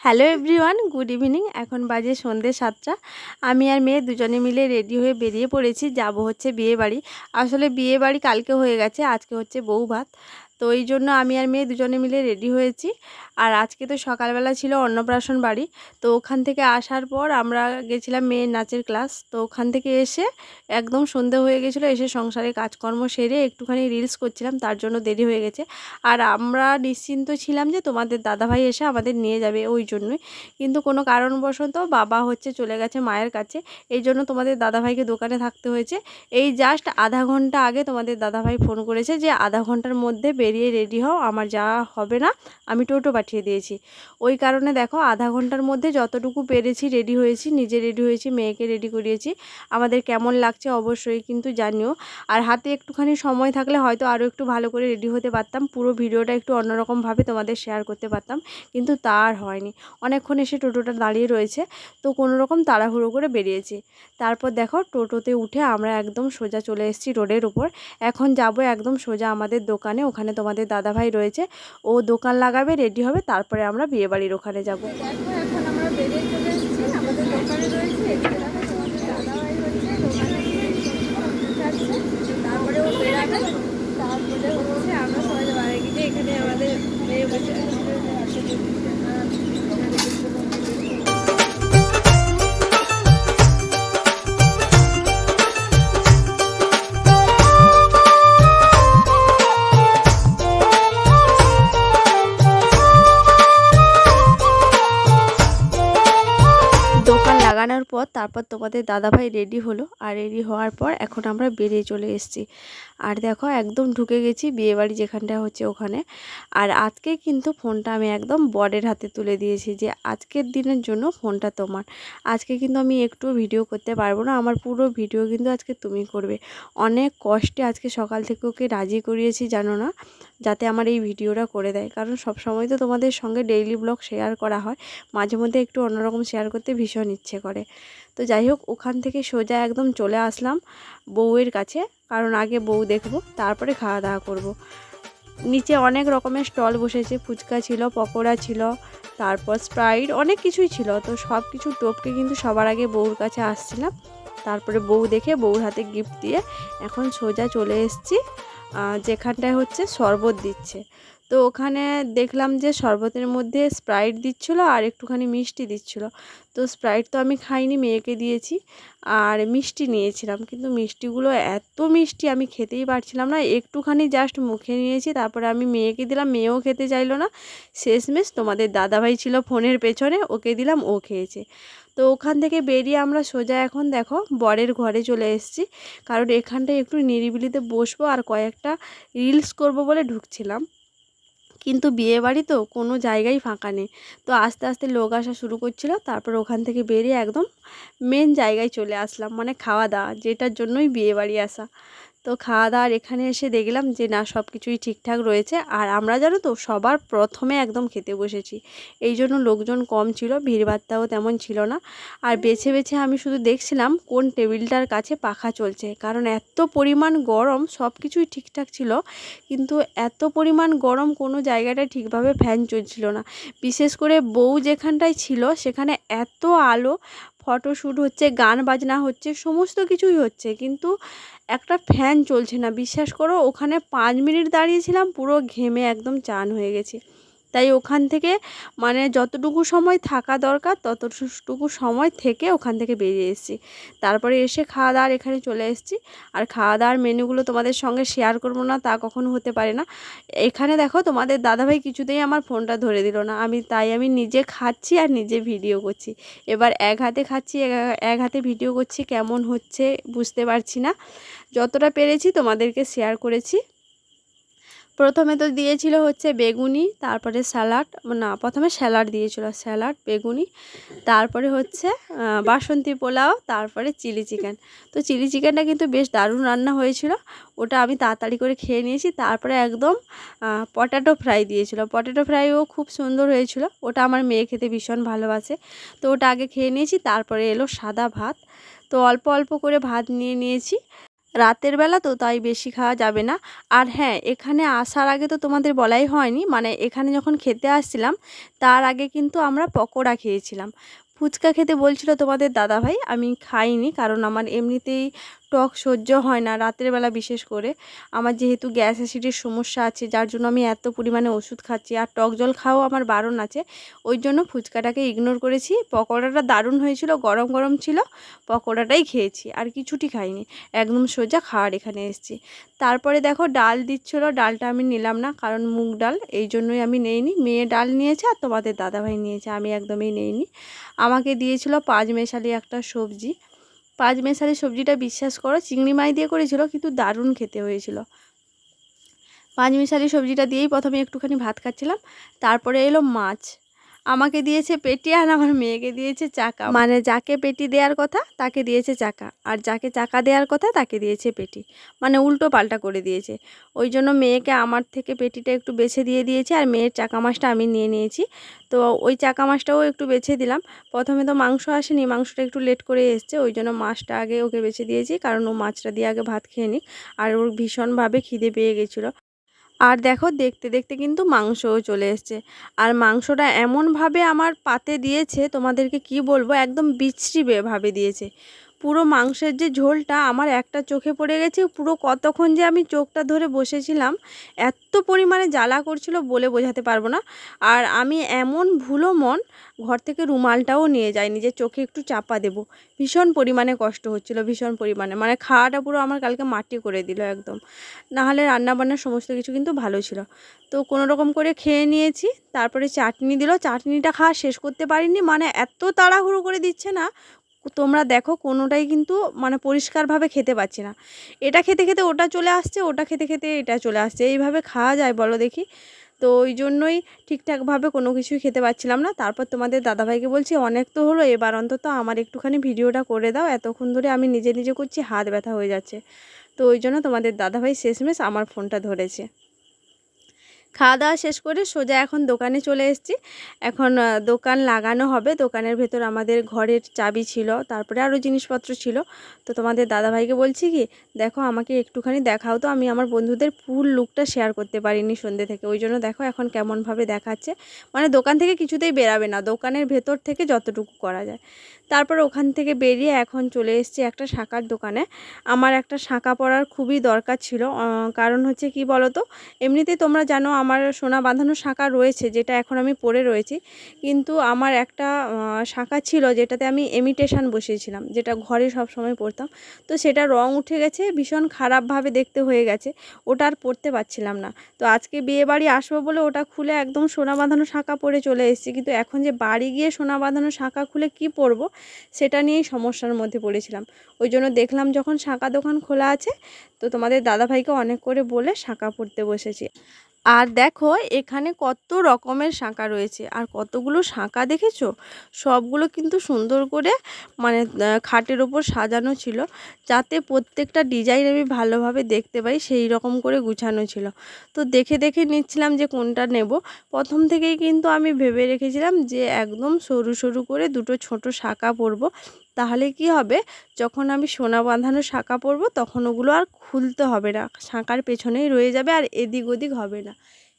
Hello everyone, good evening. এখন বাজে সন্ধ্যে সাতটা। আমি আর মেয়ে দুজনে মিলে রেডি হয়ে বেরিয়ে পড়েছি। যাব হচ্ছে বিয়ে বাড়ি আসলে বিয়ে বাড়ি কালকে হয়ে গেছে, আজকে হচ্ছে বউ ভাত। তো এই জন্য আমি আর মেয়ে দুজনে মিলে রেডি হয়েছি। আর আজকে তো সকালবেলা ছিল অন্নপ্রাশন বাড়ি। তো ওখান থেকে আসার পর আমরা গেছিলাম মেয়ের নাচের ক্লাস। তো ওখান থেকে এসে একদম সন্ধে হয়ে গেছিল, এসে সংসারে কাজকর্ম সেরে একটুখানি রিলস করছিলাম, তার জন্য দেরি হয়ে গেছে। আর আমরা নিশ্চিন্ত ছিলাম যে তোমাদের দাদাভাই এসে আমাদের নিয়ে যাবে ওই জন্যই। কিন্তু কোনো কারণবশত বাবা হচ্ছে চলে গেছে মায়ের কাছে, এই জন্য তোমাদের দাদাভাইকে দোকানে থাকতে হয়েছে। এই জাস্ট আধা ঘণ্টা আগে তোমাদের দাদাভাই ফোন করেছে যে আধা ঘণ্টার মধ্যে বেরিয়ে রেডি হও, আমার যা হবে না, আমি টোটো পাঠিয়ে দিয়েছি। ওই কারণে দেখো, আধা ঘণ্টার মধ্যে যতটুকু পেরেছি রেডি হয়েছি, নিজে রেডি হয়েছি, মেয়েকে রেডি করিয়েছি। আমাদের কেমন লাগছে অবশ্যই কিন্তু জানিও। আর হাতে একটুখানি সময় থাকলে হয়তো আরও একটু ভালো করে রেডি হতে পারতাম, পুরো ভিডিওটা একটু অন্যরকমভাবে তোমাদের শেয়ার করতে পারতাম, কিন্তু তা আর হয়নি। অনেকক্ষণ এসে টোটোটা দাঁড়িয়ে রয়েছে, তো কোনো রকম তাড়াহুড়ো করে বেরিয়েছি। তারপর দেখো, টোটোতে উঠে আমরা একদম সোজা চলে এসেছি রোডের উপর। এখন যাব একদম সোজা আমাদের দোকানে, ওখানে তোমাদের দাদাভাই রয়েছে, ও দোকান লাগাবে রেডি হবে, তারপরে আমরা বিয়েবাড়ির ওখানে যাব। এখন আমরা লাগানোর পর তারপর তোমাদের দাদাভাই রেডি হলো। আর রেডি হওয়ার পর এখন আমরা বেরিয়ে চলে এসেছি। আর দেখো একদম ঢুকে গেছি বিয়েবাড়ি যেখানটা হচ্ছে ওখানে। আর আজকে কিন্তু ফোনটা আমি একদম বরের হাতে তুলে দিয়েছি যে আজকের দিনের জন্য ফোনটা তোমার। আজকে কিন্তু আমি একটু ভিডিও করতে পারব না, আমার পুরো ভিডিও কিন্তু আজকে তুমি করবে। অনেক কষ্টে আজকে সকাল থেকে ওকে রাজি করিয়েছি, জানো না? যাতে আমার এই ভিডিওটা করে দেয়। কারণ সব সময় তো তোমাদের সঙ্গে ডেইলি ব্লগ শেয়ার করা হয়, মাঝে মধ্যে একটু অন্যরকম শেয়ার করতে ভীষণ ইচ্ছে করে। তো যাই হোক, ওখান থেকে সোজা একদম চলে আসলাম বউয়ের কাছে। কারণ আগে বউ দেখব, তারপরে খাওয়া দাওয়া করব। নিচে অনেক রকমের স্টল বসেছে, ফুচকা ছিল, পকোড়া ছিল, তারপর স্প্রাইট, অনেক কিছুই ছিল। তো সব কিছু টোপকে কিন্তু সবার আগে বউর কাছে আসছিলাম। তারপরে বউ দেখে বউর হাতে গিফট দিয়ে এখন সোজা চলে এসছি যেখানটায় হচ্ছে শরবত দিচ্ছে। তো ওখানে দেখলাম যে শরবতের মধ্যে স্প্রাইট দিচ্ছিল আর একটুখানি মিষ্টি দিচ্ছিল। তো স্প্রাইট তো আমি খাইনি, মেয়েকে দিয়েছি আর মিষ্টি নিয়েছিলাম। কিন্তু মিষ্টিগুলো এত মিষ্টি আমি খেতেই পারছিলাম না। একটুখানি জাস্ট মুখে নিয়েছি, তারপরে আমি মেয়েকে দিলাম। মেয়েও খেতে চাইলো না। শেষমেশ তোমাদের দাদাভাই ছিল ফোনের পেছনে, ওকে দিলাম, ও খেয়েছে। তো ওখান থেকে বেরিয়ে আমরা সোজা এখন দেখো বরের ঘরে চলে এসেছি। কারণ এখানটায় একটু নিরিবিলিতে বসবো আর কয়েকটা রিলস করব বলে ঢুকছিলাম। কিন্তু বিয়ে বাড়ি তো কোনো জায়গাই ফাঁকা নেই। তো আস্তে আস্তে লোক আসা শুরু করছিল, তারপর ওখান থেকে বেরিয়ে একদম মেন জায়গায় চলে আসলাম মানে খাওয়া দাওয়া, যেটার জন্যই বিয়ে বাড়ি আসা। তো খাওয়া দাওয়ার এখানে এসে দেখলাম যে, না সব কিছুই ঠিকঠাক রয়েছে। আর আমরা জানো তো, সবার প্রথমে একদম খেতে বসেছি। এই জন্য লোকজন কম ছিল ভিড়ভাড়টাও তেমন ছিল না। আর বেছে বেছে আমি শুধু দেখছিলাম কোন টেবিলটার কাছে পাখা চলছে। কারণ এত পরিমাণ গরম সব কিছুই ঠিকঠাক ছিল। কিন্তু এত পরিমাণ গরম কোনো জায়গাটায় ঠিকভাবে ফ্যান চলছিল না। বিশেষ করে বউ যেখানটায় ছিল, সেখানে এত আলো ফটোশ্যুট হচ্ছে, গান বাজনা হচ্ছে, সমস্ত কিছুই হচ্ছে। কিন্তু একটা ফ্যান চলছে না। বিশ্বাস করো, ওখানে পাঁচ মিনিট দাঁড়িয়েছিলাম, পুরো ঘেমে একদম চান হয়ে গেছে। তাই ওখান থেকে মানে যতটুকু সময় থাকা দরকার, ততটুকু সময় থেকে ওখান থেকে বেরিয়ে এসেছি। তারপরে এসে খাওয়া দাওয়ার এখানে চলে এসেছি। আর খাওয়া দাওয়ার মেনুগুলো তোমাদের সঙ্গে শেয়ার করব না, তা কখনো হতে পারে না। এখানে দেখো, তোমাদের দাদাভাই কিছুতেই আমার ফোনটা ধরে দিল না। আমি, তাই আমি নিজে খাচ্ছি আর নিজে ভিডিও করছি। এবার এক হাতে খাচ্ছি, এক হাতে ভিডিও করছি, কেমন হচ্ছে বুঝতে পারছি না। যতটা পেরেছি তোমাদেরকে শেয়ার করেছি। প্রথমে তো দিয়েছিল হচ্ছে বেগুনি, তারপরে স্যালাড, না, প্রথমে স্যালাড দিয়েছিল, স্যালাড, বেগুনি, তারপরে হচ্ছে বাসন্তী পোলাও, তারপরে চিলি চিকেন। তো চিলি চিকেনটা কিন্তু বেশ দারুণ রান্না হয়েছিল। ওটা আমি তাড়াতাড়ি করে খেয়ে নিয়েছি। তারপরে একদম পটাটো ফ্রাই দিয়েছিল। পটাটো ফ্রাইও খুব সুন্দর হয়েছিল। ওটা আমার মেয়ে খেতে ভীষণ ভালোবাসে। তো ওটা আগে খেয়ে নিয়েছি, তারপরে এলো সাদা ভাত। তো অল্প অল্প করে ভাত নিয়ে নিয়েছি। রাতের বেলা তো তাই বেশি খাওয়া যাবে না। আর হ্যাঁ এখানে আসার আগে তো তোমাদের বলাই হয়নি মানে এখানে যখন খেতে আসছিলাম, তার আগে কিন্তু আমরা পকোড়া খেয়েছিলাম। ফুচকা খেতে বলছিল তোমাদের দাদা ভাই আমি খাইনি, কারণ আমার এমনিতেই টক সহ্য হয় না রাতের বেলা বিশেষ করে। আমার যেহেতু গ্যাস অ্যাসিডের সমস্যা আছে, যার জন্য আমি এত পরিমাণে ওষুধ খাচ্ছি। আর টক জল খাওয়াও আমার বারণ আছে। ওই জন্য ফুচকাটাকে ইগনোর করেছি। পকোড়াটা দারুণ হয়েছিল, গরম গরম ছিল, পকোড়াটাই খেয়েছি। আর কিছুটি খাইনি। একদম সোজা খাওয়ার এখানে এসেছি। তারপরে দেখো ডাল দিচ্ছিল, ডালটা আমি নিলাম না, কারণ মুগ ডাল, এই জন্যই আমি নেইনি। মেয়ে ডাল নিয়েছে আর তোমাদের দাদাভাই নিয়েছে, আমি একদমই নেইনি। আমাকে দিয়েছিল পাঁচ মেশালি একটা সবজি। পাঁচ মেশালি সবজিটা বিশ্বাস করো, চিংড়ি মাই দিয়ে করেছিল, কিন্তু দারুণ খেতে হয়েছিল। পাঁচ মেশালি সবজিটা দিয়েই প্রথমে একটুখানি ভাত খাচ্ছিলাম, তারপরে এলো মাছ। আমাকে দিয়েছে পেটি আর আমার মেয়েকে দিয়েছে চাকা। মানে যাকে পেটি দেওয়ার কথা, তাকে দিয়েছে চাকা। আর যাকে চাকা দেওয়ার কথা, তাকে দিয়েছে পেটি। মানে উল্টো পাল্টা করে দিয়েছে। ওই জন্য মেয়েকে আমার থেকে পেটিটা একটু বেছে দিয়ে দিয়েছে আর মেয়ের চাকা মাছটা আমি নিয়ে নিয়েছি। তো ওই চাকা মাছটাও একটু বেছে দিলাম। প্রথমে তো মাংস আসেনি, মাংসটা একটু লেট করে এসছে। ওই জন্য মাছটা আগে ওকে বেছে দিয়েছি, কারণ ও মাছটা দিয়ে আগে ভাত খেয়ে নিক। আর ওর ভীষণভাবে খিদে পেয়ে গেছিল। আর দেখো দেখতে দেখতে কিন্তু মাংসও চলে এসছে। আর মাংসটা এমনভাবে আমার পাতে দিয়েছে, তোমাদেরকে কি বলব, একদম বিচ্ছিরিভাবে ভাবে দিয়েছে। পুরো মাংসের যে ঝোলটা আমার একটা চোখে পড়ে গেছে, পুরো কতক্ষণ যে আমি চোখটা ধরে বসেছিলাম, এত পরিমাণে জ্বালা করছিল বলে বোঝাতে পারব না। আর আমি এমন ভুলো মন, ঘর থেকে রুমালটাও নিয়ে যাইনি যে চোখে একটু চাপা দেব। ভীষণ পরিমাণে কষ্ট হচ্ছিল, ভীষণ পরিমাণে। মানে খাওয়াটা পুরো আমার কালকে মাটি করে দিল একদম। নাহলে রান্নাবান্নার সমস্ত কিছু কিন্তু ভালো ছিল। তো কোনো রকম করে খেয়ে নিয়েছি, তারপরে চাটনি দিল। চাটনিটা খাওয়া শেষ করতে পারিনি মানে এত তাড়াহুড়ো করে দিচ্ছে না তোমরা দেখো কোনোটাই কিন্তু মানে পরিষ্কারভাবে খেতে পাচ্ছি না। এটা খেতে খেতে ওটা চলে আসছে, ওটা খেতে খেতে এটা চলে আসছে। এইভাবে খাওয়া যায় বলো দেখি। তো ওই জন্যই ঠিকঠাকভাবে কোনো কিছুই খেতে পাচ্ছিলাম না। তারপর তোমাদের দাদাভাইকে বলছি, অনেক তো হলো, এবার অন্তত আমার একটুখানি ভিডিওটা করে দাও। এতক্ষণ ধরে আমি নিজে নিজে করছি, হাত ব্যথা হয়ে যাচ্ছে। তো ওই জন্য তোমাদের দাদাভাই শেষমেশ আমার ফোনটা ধরেছে। খাওয়া দাওয়া শেষ করে সোজা এখন দোকানে চলে এসেছি। এখন দোকান লাগানো হবে। দোকানের ভেতর আমাদের ঘরের চাবি ছিল, তারপরে আরও জিনিসপত্র ছিল। তো তোমাদের দাদাভাইকে বলছি কি, দেখো, আমাকে একটুখানি দেখাও তো। আমি আমার বন্ধুদের ফুল লুকটা শেয়ার করতে পারিনি সন্ধ্যে থেকে। ওই জন্য দেখো এখন কেমনভাবে দেখাচ্ছে। মানে দোকান থেকে কিছুতেই বেরাবে না। দোকানের ভেতর থেকে যতটুকু করা যায়। তারপর ওখান থেকে বেরিয়ে এখন চলে এসেছি একটা শাঁকার দোকানে। আমার একটা শাঁকা পরার খুবই দরকার ছিল। কারণ হচ্ছে কি বলো তো এমনিতেই তোমরা জানো আমার সোনা বাঁধানো শাঁকা রয়েছে, যেটা এখন আমি পরে রয়েছি। কিন্তু আমার একটা শাঁকা ছিল যেটাতে আমি এমিটেশান বসিয়েছিলাম, যেটা ঘরে সব সময় পরতাম। তো সেটা রং উঠে গেছে, ভীষণ খারাপভাবে দেখতে হয়ে গেছে, ওটা আর পরতে পারছিলাম না। তো আজকে বিয়ে বাড়ি আসব বলে ওটা খুলে একদম সোনা বাঁধানো শাঁকা পরে চলে এসেছি। কিন্তু এখন যে বাড়ি গিয়ে সোনা বাঁধানো শাঁকা খুলে কি পরবো, সেটা নিয়েই সমস্যার মধ্যে পড়েছিলাম। ওই জন্য দেখলাম যখন শাঁখা দোকান খোলা আছে, তো তোমাদের দাদাভাইকে অনেক করে বলে শাঁখা পড়তে বসেছি। আর দেখো এখানে কত রকমের শাঁকা রয়েছে। আর কতগুলো শাঁকা দেখেছ? সবগুলো কিন্তু সুন্দর করে মানে খাটের ওপর সাজানো ছিল, যাতে প্রত্যেকটা ডিজাইন আমি ভালোভাবে দেখতে পাই, সেই রকম করে গুছানো ছিল। তো দেখে দেখে নিচ্ছিলাম যে কোনটা নেব। প্রথম থেকেই কিন্তু আমি ভেবে রেখেছিলাম যে একদম সরু সরু করে দুটো ছোট শাঁকা পরবো। তাহলে কি হবে? যখন আমি সোনা বাঁধানো শাঁকা পরবো, তখন ওগুলো আর খুলতে হবে না। শাঁখার পেছনেই রয়ে যাবে আর এদিক ওদিক হবে না।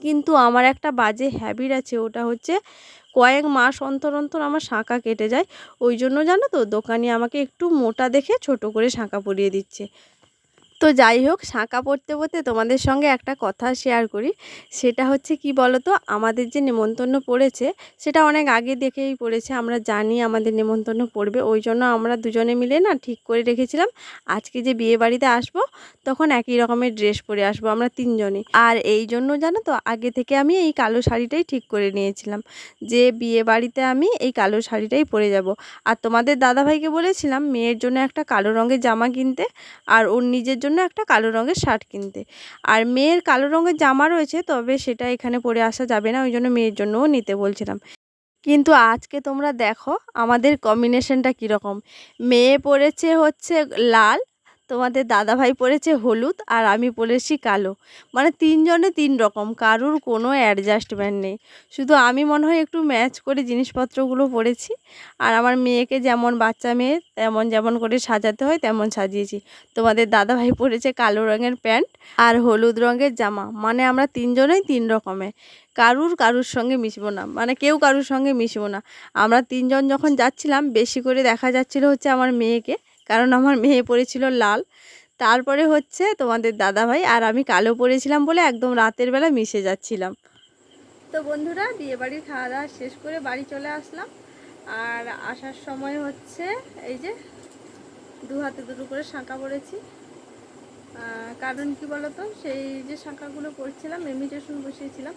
কিন্তু আমার একটা বাজে হ্যাবিট আছে, ওটা হচ্ছে কয়েক মাস অন্তর অন্তর আমার শাঁখা কেটে যায়। ওই জন্য জানো তো, দোকানি আমাকে একটু মোটা দেখে ছোট করে শাঁখা পরিয়ে দিচ্ছে। তো যাই হোক শাঁকা পড়তে পড়তে তোমাদের সঙ্গে একটা কথা শেয়ার করি। সেটা হচ্ছে কি বলতো? আমাদের যে নেমন্তন্ন পড়েছে, সেটা অনেক আগে দেখেই পড়েছে। আমরা জানি আমাদের নেমন্তন্ন পড়বে। ওই জন্য আমরা দুজনে মিলে না ঠিক করে রেখেছিলাম। আজকে যে বিয়ে বাড়িতে আসব, তখন একই রকমের ড্রেস পরে আসব আমরা তিনজনে আর এই জন্য জানো তো, আগে থেকে আমি এই কালো শাড়িটাই ঠিক করে নিয়েছিলাম। যে বিয়ে বাড়িতে আমি এই কালো শাড়িটাই পরে যাব। আর তোমাদের দাদাভাইকে বলেছিলাম, মেয়ের জন্য একটা কালো রঙের জামা কিনতে। আর ওর নিজের জন্য একটা কালো রঙের শার্ট কিনতে। আর মেয়ের কালো রঙের জামা রয়েছে, তবে সেটা এখানে পরে আসা যাবে না, ওই জন্য মেয়ের জন্যও নিতে বলছিলাম। কিন্তু আজকে তোমরা দেখো আমাদের কম্বিনেশনটা কীরকম। মেয়ে পরেছে হচ্ছে লাল তোমাদের দাদাভাই পরেছে হলুদ আর আমি পরেছি কালো। মানে তিনজনে তিন রকম, কারুর কোনো অ্যাডজাস্টমেন্ট নেই। শুধু আমি মনে হয় একটু ম্যাচ করে জিনিসপত্রগুলো পরেছি। আর আমার মেয়েকে যেমন বাচ্চা মেয়ে, তেমন যেমন করে সাজাতে হয়, তেমন সাজিয়েছি। তোমাদের দাদাভাই পরেছে কালো রঙের প্যান্ট আর হলুদ রঙের জামা। মানে আমরা তিনজনেই তিন রকমের। কারুর কারুর সঙ্গে মিশবো না। মানে কেউ কারুর সঙ্গে মিশবো না। আমরা তিনজন যখন যাচ্ছিলাম, বেশি করে দেখা যাচ্ছিল হচ্ছে আমার মেয়েকে। কারণ আমার মেয়ে পরেছিল লাল। তারপরে হচ্ছে তোমাদের দাদাভাই আর আমি কালো পরেছিলাম বলে একদম রাতের বেলা মিশে যাচ্ছিলাম। তো বন্ধুরা বিয়ে বাড়ির খাওয়া দাওয়া শেষ করে বাড়ি চলে আসলাম। আর আসার সময় হচ্ছে এই যে দু হাতে দুটো করে শাঁকা আহ, কারণ কি বলতো? সেই যে শাঁকাগুলো পরছিলাম ইমিটেশন বসিয়েছিলাম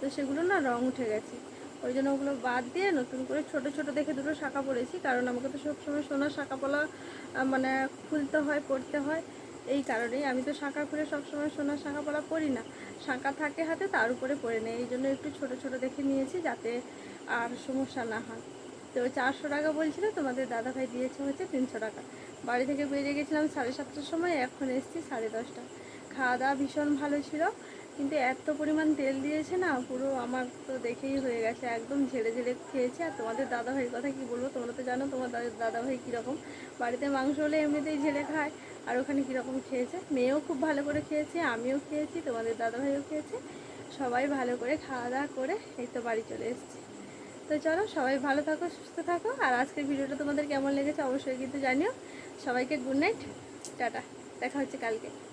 তো সেগুলো না রং উঠে গেছে। ওই জন্য ওগুলো বাদ দিয়ে নতুন করে ছোট ছোট দেখে দুটো শাঁখা পরেছি কারণ আমাকে তো সবসময় সোনার শাঁখা পলা মানে খুলতে হয়, পড়তে হয়। এই কারণেই আমি তো শাঁখা খুলে সবসময় সোনার শাঁখা পলা পরি না। শাঁখা থাকে হাতে, তার উপরে পরে নেই। এই জন্য একটু ছোট ছোট দেখে নিয়েছি যাতে আর সমস্যা না হয়। তো চারশো টাকা বলছিল, তোমাদের দাদাভাই দিয়েছে হচ্ছে তিনশো টাকা। বাড়ি থেকে বেরিয়ে গেছিলাম সাড়ে সাতটার সময়, এখন এসেছি সাড়ে দশটা খাওয়া দাওয়া ভীষণ ভালো ছিল। কিন্তু এত পরিমাণ তেল দিয়েছে না, পুরো আমার তো দেখেই হয়ে গেছে, একদম ঝেড়ে ঝেড়ে খেয়েছে। আর তোমাদের দাদাভাইয়ের কথা কি বলব তোমরা তো জানো, তোমার দাদা- দাদাভাই কীরকম। বাড়িতে মাংস হলে এমনিতেই ঝেড়ে খায়, আর ওখানে কীরকম খেয়েছে। মেয়েও খুব ভালো করে খেয়েছে, আমিও খেয়েছি, তোমাদের দাদাভাইও খেয়েছে। সবাই ভালো করে খাওয়া দাওয়া করে এই তো বাড়ি চলে এসেছি। তো চলো, সবাই ভালো থাকো, সুস্থ থাকো। আর আজকের ভিডিওটা তোমাদের কেমন লেগেছে অবশ্যই কিন্তু জানিও। সবাইকে গুড নাইট, টাটা। দেখা হচ্ছে কালকে।